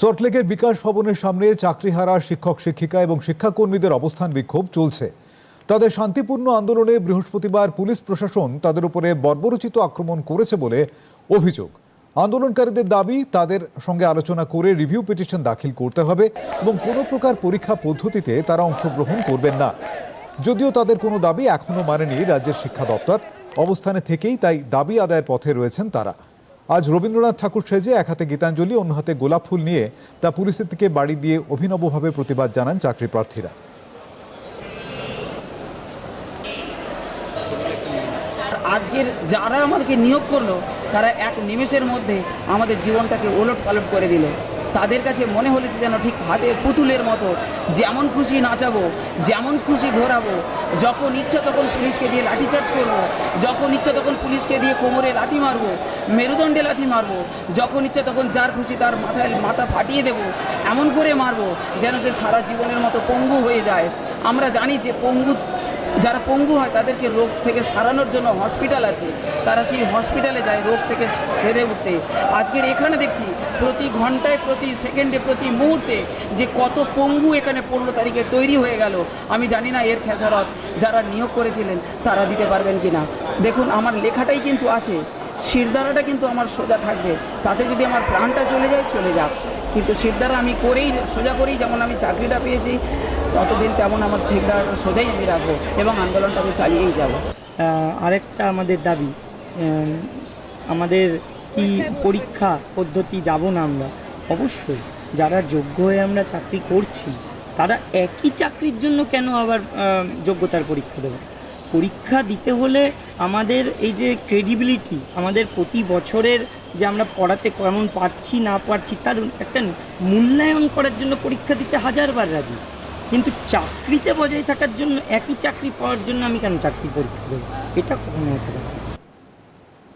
সল্টলেকের বিকাশ ভবনের সামনে চাকরিহারা শিক্ষক, শিক্ষিকা এবং শিক্ষাকর্মীদের অবস্থান বিক্ষোভ চলছে। তাদের শান্তিপূর্ণ আন্দোলনে বৃহস্পতিবার পুলিশ প্রশাসন তাদের উপরে বর্বরচিত আক্রমণ করেছে বলে অভিযোগ। আন্দোলনকারীদের দাবি, তাদের সঙ্গে আলোচনা করে রিভিউ পিটিশন দাখিল করতে হবে এবং কোনো প্রকার পরীক্ষা পদ্ধতিতে তারা অংশগ্রহণ করবেন না। যদিও তাদের কোনো দাবি এখনও মানেনি রাজ্যের শিক্ষা দপ্তর। অবস্থানে থেকেই তাই দাবি আদায়ের পথে রয়েছেন তারা। আজ রবীন্দ্রনাথ ঠাকুর সেজে এক হাতে গীতাঞ্জলি, অন্য হাতে গোলাপ ফুল নিয়ে তা পুলিশের দিকে বাড়ি দিয়ে অভিনবভাবে প্রতিবাদ জানান চাকরি প্রার্থীরা। আজকের যারা আমাদেরকে নিয়োগ করল, তারা এক নিমেষের মধ্যে আমাদের জীবনটাকে ওলট পালট করে দিল। তাদের কাছে মনে হলেছে যেন ঠিক হাতে পুতুলের মতো, যেমন খুশি নাচাবো, যেমন খুশি ঘোরাবো, যখন ইচ্ছা তখন পুলিশকে দিয়ে লাঠিচার্জ করব, যখন ইচ্ছা তখন পুলিশকে দিয়ে কোমরে লাথি মারবো, মেরুদণ্ডে লাথি মারবো, যখন ইচ্ছা তখন যার খুশি তার মাথায় মাথা ফাটিয়ে দেবো, এমন করে মারবো যেন সে সারা জীবনের মতো পঙ্গু হয়ে যায়। আমরা জানি যে পঙ্গু যারা পঙ্গু হয়, তাদেরকে রোগ থেকে সারানোর জন্য হসপিটাল আছে। তারা সেই হসপিটালে যায় রোগ থেকে সেরে উঠতে। আজকের এখানে দেখছি, প্রতি ঘন্টায়, প্রতি সেকেন্ডে প্রতি মুহূর্তে যে কত পঙ্গু এখানে পনেরো তারিখে তৈরি হয়ে গেল, আমি জানি না এর খেসারত যারা নিয়োগ করেছিলেন, তারা দিতে পারবেন কি না দেখুন, আমার লেখাটাই কিন্তু আছে। শিরদাঁড়াটা কিন্তু আমার সোজা থাকবে। তাতে যদি আমার প্রাণটা চলে যায়, চলে যাক। কিন্তু শিরদাঁড়া আমি করেই, সোজা করেই যেমন আমি চাকরিটা পেয়েছি, ততদিন তেমন আমার শিরদাঁড়া সোজাই আমি রাখব এবং আন্দোলনটা আমি চালিয়েই যাব। আরেকটা আমাদের দাবি আমাদের কি পরীক্ষা পদ্ধতি যাব না আমরা? অবশ্যই, যারা যোগ্য হয়ে আমরা চাকরি করছি, তারা একই চাকরির জন্য কেন আবার যোগ্যতার পরীক্ষা দেবে? পরীক্ষা দিতে হলে আমাদের এই যে ক্রেডিবিলিটি আমাদের প্রতি বছরের যে আমরা পড়াতে কেমন পারছি, না পারছি, তার একটা মূল্যায়ন করার জন্য পরীক্ষা দিতে হাজারবার রাজি কিন্তু চাকরিতে বজায় থাকার জন্য, একই চাকরি পাওয়ার জন্য আমি কেন চাকরি পরীক্ষা দেবো এটা কখনো হতে পারে।